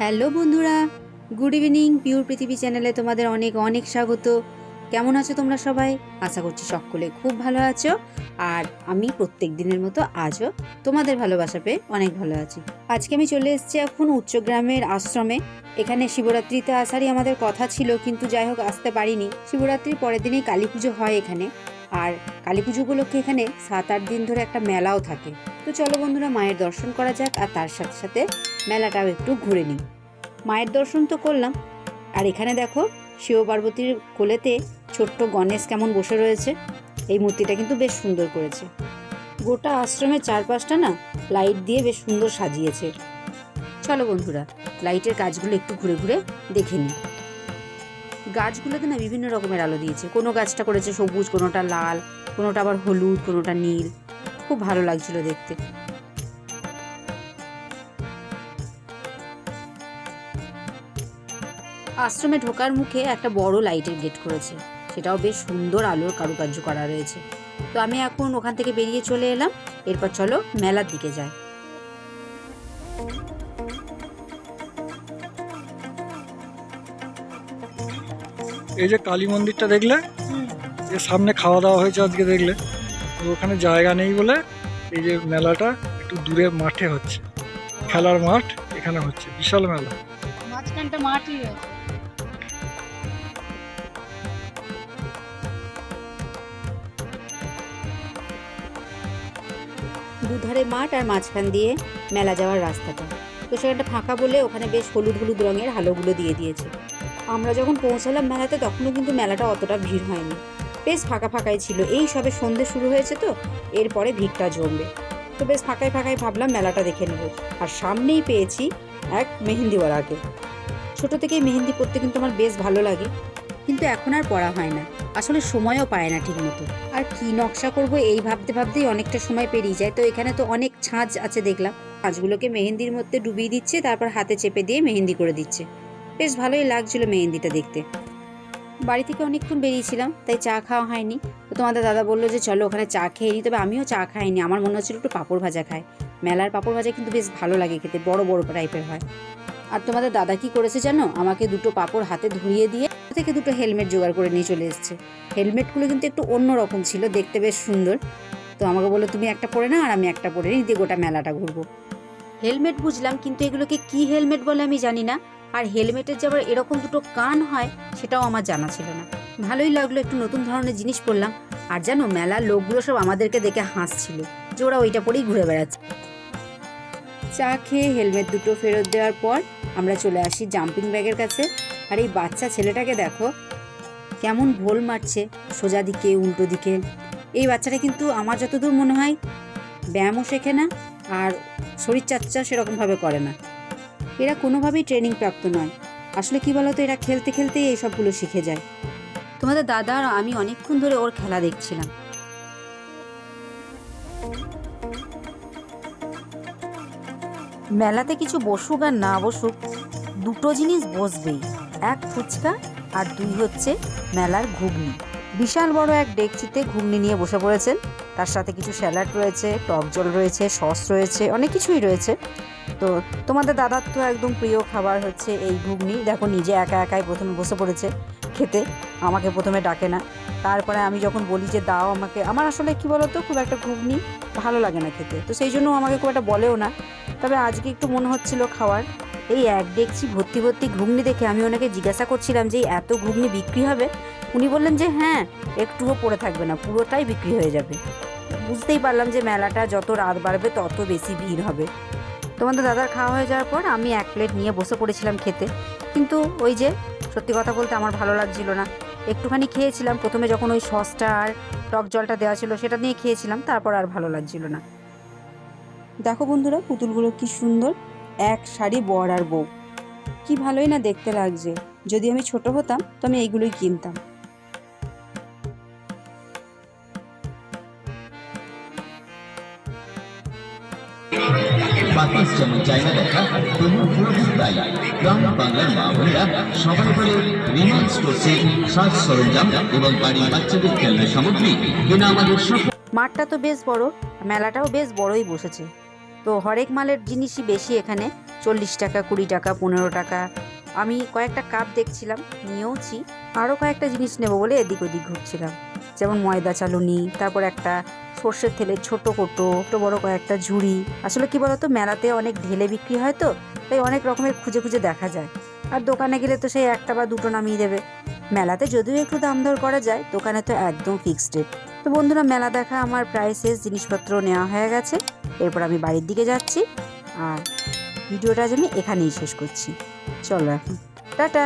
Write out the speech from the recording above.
Hello বন্ধুরা, good evening, pure পৃথিবী চ্যানেলে তোমাদের অনেক অনেক স্বাগত। কেমন আছো তোমরা সবাই? আশা করছি সকলে খুব ভালো আছো। আর আমি প্রত্যেক দিনের মতো আজও তোমাদের ভালোবাসা পেয়ে অনেক ভালো আছি। আজকে আমি চলে এসেছি এখন উচ্চগ্রামের আশ্রমে। এখানে শিবরাত্রিতে আসারই আমাদের কথা ছিল, কিন্তু যাই হোক, আসতে পারিনি। শিবরাত্রির পরের দিনেই কালী পুজো হয় এখানে। আর কালী পুজো উপলক্ষে এখানে সাত আট দিন ধরে একটা মেলাও থাকে। তো চলো বন্ধুরা, মায়ের দর্শন করা যাক, আর তার সাথে সাথে মেলাটাও একটু ঘুরে নিই। মায়ের দর্শন তো করলাম। আর এখানে দেখো, শিব পার্বতীর কোলেতে ছোট্ট গণেশ কেমন বসে রয়েছে। এই মূর্তিটা কিন্তু বেশ সুন্দর করেছে। গোটা আশ্রমের চারপাশটা না লাইট দিয়ে বেশ সুন্দর সাজিয়েছে। চলো বন্ধুরা, লাইটের কাজগুলো একটু ঘুরে ঘুরে দেখে নিই। গাছগুলোতে না বিভিন্ন রকমের আলো দিয়েছে। কোনো গাছটা করেছে সবুজ, কোনোটা লাল, কোনোটা আবার হলুদ, কোনোটা নীল। খুব ভালো লাগছিল দেখতে। আশ্রমে ঢোকার মুখে একটা বড় লাইটের গেট করেছে। সেটাও বেশ সুন্দর আলোর কারুকার্য করা রয়েছে। তো আমি এখন ওখান থেকে বেরিয়ে চলে এলাম। এরপর চলো মেলার দিকে যাই। এই যে কালী মন্দিরটা দেখলে? এর সামনে খাওয়া দাওয়া হয়েছে আজকে দেখলে। তো ওখানে জায়গা নেই বলে এই যে মেলাটা একটু দূরে মাঠে হচ্ছে। খেলার মাঠ এখানে হচ্ছে। বিশাল মেলা। মাঝখানটা রয়েছে। দুধারে মাঠ আর মাঝখান দিয়ে মেলা যাওয়ার রাস্তাটা। তো সেখানটা ফাঁকা বলে ওখানে বেশ হলুদ হলুদ রঙের হালোগুলো দিয়ে দিয়েছে। আমরা যখন পৌঁছালাম মেলাতে, তখনও কিন্তু মেলাটা অতটা ভিড় হয়নি। বেশ ফাঁকা ফাঁকাই ছিল। এই সবে সন্ধে শুরু হয়েছে তো, এরপরে ভিড়টা জমবে। তো বেশ ফাঁকায় ফাঁকায় ভাবলাম মেলাটা দেখে নেব। আর সামনেই পেয়েছি এক মেহেন্দিওয়ালাকে। ছোট থেকেই মেহেন্দি পরতে কিন্তু আমার বেশ ভালো লাগে। কিন্তু এখন আর পড়া হয় না। আসলে সময়ও পায় না ঠিক মতো আর কি নকশা করব এই ভাবতে ভাবতেই অনেকটা সময় পেরিয়ে যায়। তো এখানে তো অনেক ছাঁচ আছে দেখলাম। ছাঁচগুলোকে মেহেন্দির মধ্যে ডুবিয়ে দিচ্ছে, তারপর হাতে চেপে দিয়ে মেহেন্দি করে দিচ্ছে। বেশ ভালোই লাগছিল মেহেন্দিটা দেখতে। বাড়ি থেকে অনেকক্ষণ বেরিয়েছিলাম, তাই চা খাওয়া হয়নি। তো তোমাদের দাদা বলল যে, চলো ওখানে চা খেয়ে নিই তবে আমিও চা খাইনি। আমার মনে হচ্ছিল একটু পাঁপড় ভাজা খায় মেলার পাঁপড় ভাজা কিন্তু বেশ ভালো লাগে খেতে, বড় বড় টাইপের হয়। আর তোমাদের দাদা কি করেছে জানো? আমাকে দুটো পাঁপড় হাতে ধরিয়ে দিয়ে থেকে দুটো হেলমেট জোগাড় করে নিয়ে চলে এসেছে। হেলমেটগুলো কিন্তু একটু অন্য রকম ছিল দেখতে বেশ সুন্দর। তো আমাকে বলল তুমি একটা পরে না আর আমি একটা পরে নিই দিয়ে গোটা মেলাটা ঘুরবো। হেলমেট বুঝলাম কিন্তু এগুলোকে কি হেলমেট বলে আমি জানি না। আর হেলমেটের যে আবার এরকম দুটো কান হয় সেটাও আমার জানা ছিল না। ভালোই লাগল একটু নতুন ধরনের জিনিস পড়লাম আর জানো মেলার লোকগুলো সব আমাদেরকে দেখে হাসছিল যে ওরা ওইটা পরেই ঘুরে বেড়াচ্ছে। চা খেয়ে হেলমেট দুটো ফেরত দেওয়ার পর আমরা চলে আসি জাম্পিং ব্যাগের কাছে। আর এই বাচ্চা ছেলেটাকে দেখো, কেমন ভোল মারছে, সোজা দিকে, উল্টো দিকে। এই বাচ্চাটা কিন্তু আমার যতদূর মনে হয় ব্যায়ামও শেখে না আর শরীরচর্চা সেরকমভাবে করে না। এরা কোনোভাবেই ট্রেনিং প্রাপ্ত নয়। আসলে কি বলতো, এরা খেলতে খেলতেই এই সবগুলো শিখে যায়। তোমাদের দাদা আর আমি অনেকক্ষণ ধরে ওর খেলা দেখছিলাম। মেলাতে কিছু বসুক আর না বসুক, দুটো জিনিস বসবেই। এক ফুচকা আর দুই হচ্ছে মেলার ঘুগনি। বিশাল বড় এক ডেকচিতে ঘুগনি নিয়ে বসে পড়েছেন। তার সাথে কিছু স্যালাড রয়েছে, টক জল রয়েছে, সস রয়েছে, অনেক কিছুই রয়েছে। তো তোমাদের দাদার তো একদম প্রিয় খাবার হচ্ছে এই ঘুগনি। দেখো নিজে একা একাই প্রথমে বসে পড়েছে খেতে, আমাকে প্রথমে ডাকে না। তারপরে আমি যখন বলি যে, দাও আমাকে। আমার আসলে কি বলতো, খুব একটা ঘুগনি ভালো লাগে না খেতে। তো সেই জন্য আমাকে খুব একটা বলেও না। তবে আজকে একটু মনে হচ্ছিল খাওয়ার। এই এক ডেকচি ভর্তি ভর্তি ঘুগনি দেখে আমি ওনাকে জিজ্ঞাসা করছিলাম যে এত ঘুগনি বিক্রি হবে? উনি বললেন যে হ্যাঁ একটুও পড়ে থাকবে না, পুরোটাই বিক্রি হয়ে যাবে। বুঝতেই পারলাম যে মেলাটা যত রাত বাড়বে তত বেশি ভিড় হবে। তোমাদের দাদার খাওয়া হয়ে যাওয়ার পর আমি এক প্লেট নিয়ে বসে পড়েছিলাম খেতে। কিন্তু ওই যে, সত্যি কথা বলতে আমার ভালো লাগছিল না। একটুখানি খেয়েছিলাম, প্রথমে যখন ওই সসটা আর টক জলটা দেওয়া ছিল সেটা নিয়ে খেয়েছিলাম, তারপর আর ভালো লাগছিল না। দেখো বন্ধুরা, পুতুলগুলো কি সুন্দর। এক শাড়ি বর আর বউ। কি ভালোই না দেখতে লাগছে। যদি আমি ছোট হতাম তো আমি এইগুলোই কিনতাম। যেমন চায় না দেখা তাই গ্রাম বাংলার মা বোনেরা সবাই বলে রিমান স্টোরসে সাজ সরঞ্জাম এবং বাড়ির বাচ্চাদের খেলনা সামগ্রী কিনা আমাদের মাঠটা তো বেশ বড় মেলাটাও বেশ বড়ই বসেছে। তো হরেক মালের জিনিসই বেশি এখানে, চল্লিশ টাকা, কুড়ি টাকা, পনেরো টাকা। আমি কয়েকটা কাপ দেখছিলাম, নিয়েওছি। আরও কয়েকটা জিনিস নেব বলে এদিক ওদিক ঘুরছিলাম। যেমন ময়দা, চালুনি, তারপর একটা সর্ষের তেলের ছোট কোটো, ছোট বড়ো কয়েকটা ঝুড়ি। আসলে কি বলতো, মেলাতে অনেক ঢেলে বিক্রি হয় তো, তাই অনেক রকমের খুঁজে খুঁজে দেখা যায়। আর দোকানে গেলে তো সেই একটা বা দুটো নামিয়ে দেবে। মেলাতে যদিও একটু দাম দর করা যায়, দোকানে তো একদম ফিক্সড রেট তো বন্ধুরা, মেলা দেখা আমার প্রায় শেষ জিনিসপত্র নেওয়া হয়ে গেছে। এরপর আমি বাড়ির দিকে যাচ্ছি আর ভিডিওটা আজ আমি এখানেই শেষ করছি। চলো এখন। টাটা!